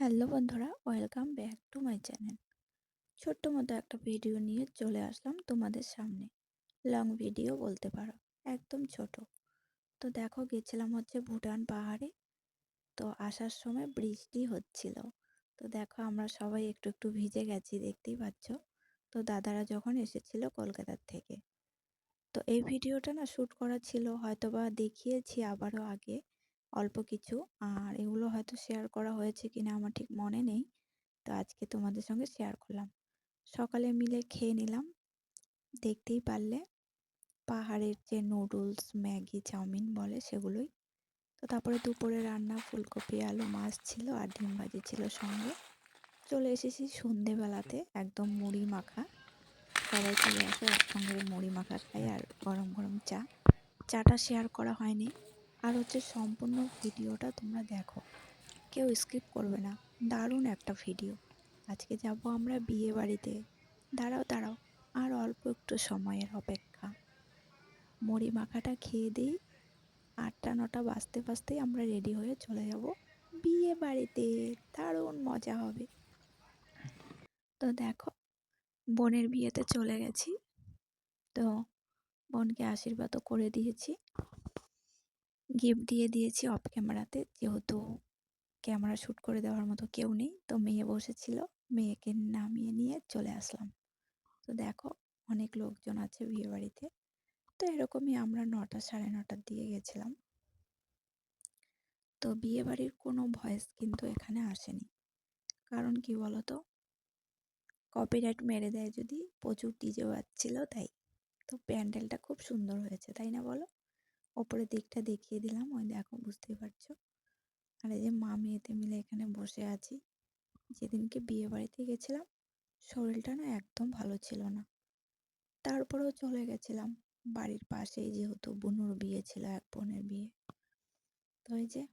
Hello বন্ধুরা, welcome back to my channel. ছোট্ট মতো একটা ভিডিও নিয়ে চলে আসলাম তোমাদের সামনে। লং ভিডিও বলতে পারো, একদম ছোট। তো দেখো গেছিলাম হচ্ছে ভুটান পাহাড়ে। তো আসার সময় বৃষ্টি হচ্ছিল। তো দেখো আমরা সবাই একটু একটু ভিজে গেছি, দেখতেই পাচ্ছ। তো দাদারা যখন এসেছিল কলকাতার থেকে। তো এই ভিডিওটা না শ্যুট করা ছিল হয়তো বা দেখিয়েছি আবারও আগে। অল্প কিছু। আর এগুলো হয়তো শেয়ার করা হয়েছে কিনা আমার ঠিক মনে নেই। তো আজকে তোমাদের সঙ্গে শেয়ার করলাম। সকালে মিলে খেয়ে নিলাম। দেখতেই পারলে পাহাড়ের যে নুডলস ম্যাগি, চাউমিন বলে সেগুলোই। তো তারপরে দুপুরে রান্না ফুলকপি, আলু, মাছ ছিল আর ডিম ভাজি ছিল সঙ্গে। চলে এসেছি সন্ধেবেলাতে একদম মুড়ি মাখা। সবাই চলে আসে একসঙ্গে মুড়ি মাখা খাই আর গরম গরম চা। চাটা শেয়ার করা হয়নি। আর হচ্ছে সম্পূর্ণ ভিডিওটা তোমরা দেখো। কেউ স্কিপ করবে না। দারুণ একটা ভিডিও আজকে যাব আমরা বিয়ে বাড়িতে। দাঁড়াও দাঁড়াও। আর অল্প একটু সময়ের অপেক্ষা। মুড়ি মাখাটা খেয়ে দিই। আটটা, নটা বাজতে বাজতেই আমরা রেডি হয়ে চলে যাব বিয়ে বাড়িতে। দারুণ মজা হবে। তো দেখো, বোনের বিয়েতে চলে গেছি। তো বোনকে আশীর্বাদও করে দিয়েছি। গিফট দিয়ে দিয়েছি অফ ক্যামেরাতে যেহেতু ক্যামেরা শ্যুট করে দেওয়ার মতো কেউ নেই, তো মেয়ে বসেছিল, মেয়েকে নামিয়ে নিয়ে চলে আসলাম। তো দেখো, অনেক লোকজন আছে বিয়ে বাড়িতে। তো এরকমই আমরা নটা সাড়ে নটার দিকে গেছিলাম। তো বিয়ে বাড়ির কোনো ভয়েস কিন্তু এখানে আসেনি। কারণ কি বলতো? কপিরাইট মেরে দেয় যদি, প্রচুর ডিজে বাজছিল তাই। তো প্যান্ডেলটা খুব সুন্দর হয়েছে, তাই না বলো? ওপরের দিকটা দেখিয়ে দিলাম। ওই দেখো, বুঝতেই পারছ। আর এই যে মা মেয়েতে মিলে এখানে বসে আছি। যেদিনকে বিয়ে বাড়িতে গেছিলাম, শরীরটা না একদম ভালো ছিল না। তারপরেও চলে গেছিলাম। বাড়ির পাশেই যেহেতু বোনুর বিয়ে ছিল, এক বোনের বিয়ে। তো এই যে,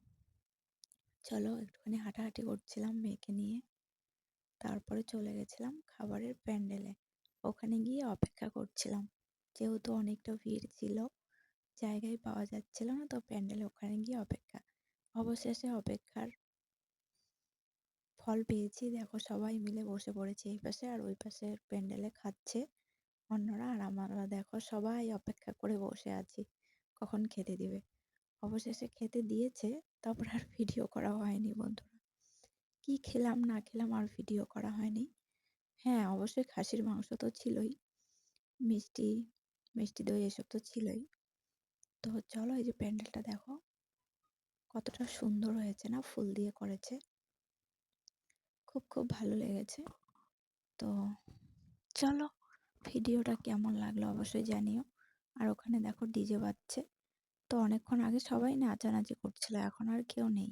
চলো একটুখানি হাঁটাহাঁটি করছিলাম মেয়েকে নিয়ে। তারপরে চলে গেছিলাম খাবারের প্যান্ডেলে। ওখানে গিয়ে অপেক্ষা করছিলাম। যেহেতু অনেকটা ভিড় ছিল জায়গায় পাওয়া যাচ্ছিল না। তো প্যান্ডেলে ওখানে গিয়ে অপেক্ষা। অবশেষে অপেক্ষার ফল পেয়েছি। দেখো সবাই মিলে বসে পড়েছে এই পাশে আর ওই পাশে প্যান্ডেলে খাচ্ছে অন্যরা আর আমরা দেখো সবাই অপেক্ষা করে বসে আছি, কখন খেতে দিবে। অবশেষে খেতে দিয়েছে, তারপর আর ভিডিও করা হয়নি বন্ধুরা। কি খেলাম, না খেলাম আর ভিডিও করা হয়নি। হ্যাঁ অবশ্যই খাসির মাংস তো ছিলই। মিষ্টি মিষ্টি দই এসব তো ছিলই। তো চলো এই যে প্যান্ডেলটা দেখো। কতটা সুন্দর হয়েছে না? ফুল দিয়ে করেছে। খুব খুব ভালো লেগেছে। তো চলো, ভিডিওটা কেমন লাগল অবশ্যই জানিও। আর ওখানে দেখো ডিজে বাজছে। তো অনেকক্ষণ আগে সবাই নাচানাচি করছিল, এখন আর কেউ নেই।